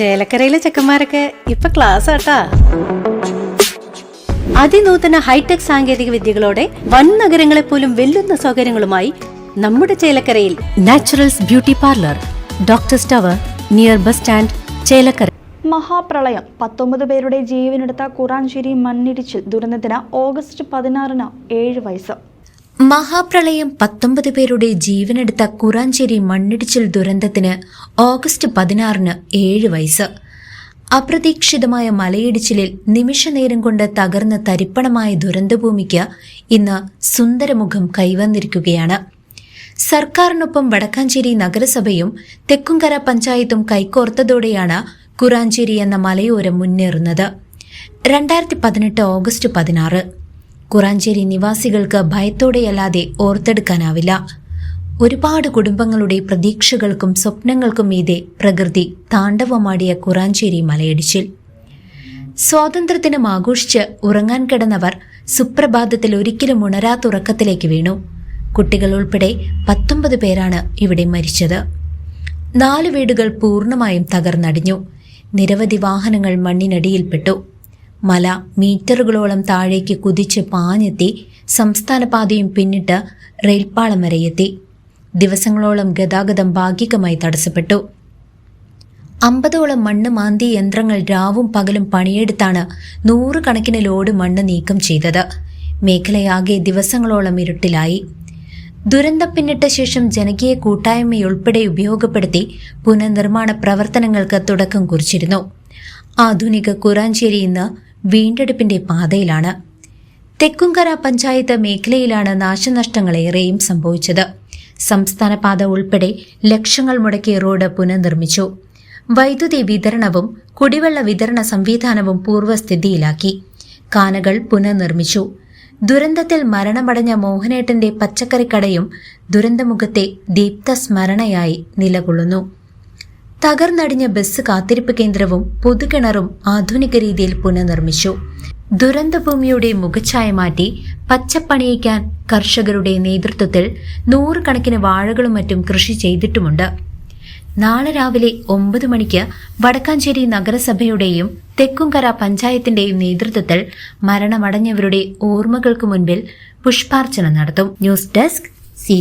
ചേലക്കരയിലെ ചെക്കന്മാരൊക്കെ ഇപ്പൊ ക്ലാസ് ആട്ടാ. അതിനൂതന ഹൈടെക് സാങ്കേതിക വിദ്യകളോടെ വൻ നഗരങ്ങളെ പോലും വെല്ലുന്ന സൗകര്യങ്ങളുമായി നമ്മുടെ ചേലക്കരയിൽ നാച്ചുറൽസ് ബ്യൂട്ടി പാർലർ ഡോക്ടർ സ്റ്റവർ നിയർ ബസ് സ്റ്റാൻഡ് ചേലക്കര. മഹാപ്രളയം. പത്തൊമ്പത് പേരുടെ ജീവനെടുത്ത കുറാഞ്ചേരി മണ്ണിടിച്ചിൽ ദുരന്തത്തിന് ഓഗസ്റ്റ് പതിനാറിന് ഏഴ് വയസ്സ്. മഹാപ്രളയം പത്തൊമ്പത് പേരുടെ ജീവനെടുത്ത കുറാഞ്ചേരി മണ്ണിടിച്ചിൽ ദുരന്തത്തിന് ഓഗസ്റ്റ് പതിനാറിന് ഏഴ് വയസ്സ്. അപ്രതീക്ഷിതമായ മലയിടിച്ചിലിൽ നിമിഷനേരം കൊണ്ട് തകർന്ന തരിപ്പണമായ ദുരന്തഭൂമിക്ക് ഇന്ന് സുന്ദരമുഖം കൈവന്നിരിക്കുകയാണ്. സർക്കാരിനൊപ്പം വടക്കാഞ്ചേരി നഗരസഭയും തെക്കുംകര പഞ്ചായത്തും കൈകോർത്തതോടെയാണ് കുറാഞ്ചേരി എന്ന മലയോരം മുന്നേറുന്നത്. രണ്ടായിരത്തി പതിനെട്ട് ഓഗസ്റ്റ് പതിനാറ്. കുറാഞ്ചേരി നിവാസികൾക്ക് ഭയത്തോടെയല്ലാതെ ഓർത്തെടുക്കാനാവില്ല. ഒരുപാട് കുടുംബങ്ങളുടെ പ്രതീക്ഷകൾക്കും സ്വപ്നങ്ങൾക്കും മീതെ പ്രകൃതി താണ്ഡവമാടിയ കുറാഞ്ചേരി മലയിടിച്ചിൽ. സ്വാതന്ത്ര്യത്തിനും ആഘോഷിച്ച് ഉറങ്ങാൻ കിടന്നവർ സുപ്രഭാതത്തിൽ ഒരിക്കലും ഉണരാത്തുറക്കത്തിലേക്ക് വീണു. കുട്ടികൾ ഉൾപ്പെടെ പത്തൊമ്പത് പേരാണ് ഇവിടെ മരിച്ചത്. നാല് വീടുകൾ പൂർണമായും തകർന്നടിഞ്ഞു. നിരവധി വാഹനങ്ങൾ മണ്ണിനടിയിൽപ്പെട്ടു. മല മീറ്ററുകളോളം താഴേക്ക് കുതിച്ച് പാഞ്ഞെത്തി സംസ്ഥാന പാതയും പിന്നിട്ട് റെയിൽപാളം വരെ എത്തി. ദിവസങ്ങളോളം ഗതാഗതം ഭാഗികമായി തടസ്സപ്പെട്ടു. അമ്പതോളം മണ്ണ് മാന്തി യന്ത്രങ്ങൾ രാവും പകലും പണിയെടുത്താണ് നൂറുകണക്കിന് ലോഡ് മണ്ണ് നീക്കം ചെയ്തത്. മേഖലയാകെ ദിവസങ്ങളോളം ഇരുട്ടിലായി. ദുരന്തം പിന്നിട്ട ശേഷം ജനകീയ കൂട്ടായ്മയുൾപ്പെടെ ഉപയോഗപ്പെടുത്തി പുനർനിർമ്മാണ പ്രവർത്തനങ്ങൾക്ക് തുടക്കം കുറിച്ചിരുന്നു. ആധുനിക കുറാഞ്ചേരി ഇന്ന് വീണ്ടെടുപ്പിന്റെ പാതയിലാണ്. തെക്കുംകര പഞ്ചായത്ത് മേഖലയിലാണ് നാശനഷ്ടങ്ങളേറെയും സംഭവിച്ചത്. സംസ്ഥാന പാത ഉൾപ്പെടെ ലക്ഷങ്ങൾ മുടക്കിയ റോഡ് പുനർനിർമ്മിച്ചു. വൈദ്യുതി വിതരണവും കുടിവെള്ള വിതരണ സംവിധാനവും പൂർവസ്ഥിതിയിലാക്കി കാനകൾ പുനർനിർമ്മിച്ചു. ദുരന്തത്തിൽ മരണമടഞ്ഞ മോഹനേട്ടന്റെ പച്ചക്കറിക്കടയും ദുരന്തമുഖത്തെ ദീപ്ത സ്മരണയായി നിലകൊള്ളുന്നു. തകർന്നടിഞ്ഞ ബസ് കാത്തിരിപ്പ് കേന്ദ്രവും പൊതുകിണറും ആധുനിക രീതിയിൽ പുനർനിർമ്മിച്ചു. ദുരന്തഭൂമിയുടെ മുഖച്ഛായ മാറ്റി പച്ചപ്പണിയിക്കാൻ കർഷകരുടെ നേതൃത്വത്തിൽ നൂറുകണക്കിന് വാഴകളും മറ്റും കൃഷി ചെയ്തിട്ടുമുണ്ട്. നാളെ രാവിലെ ഒമ്പത് മണിക്ക് വടക്കാഞ്ചേരി നഗരസഭയുടെയും തെക്കുംകര പഞ്ചായത്തിന്റെയും നേതൃത്വത്തിൽ മരണമടഞ്ഞവരുടെ ഓർമ്മകൾക്ക് മുൻപിൽ പുഷ്പാർച്ചന നടത്തും. News desk C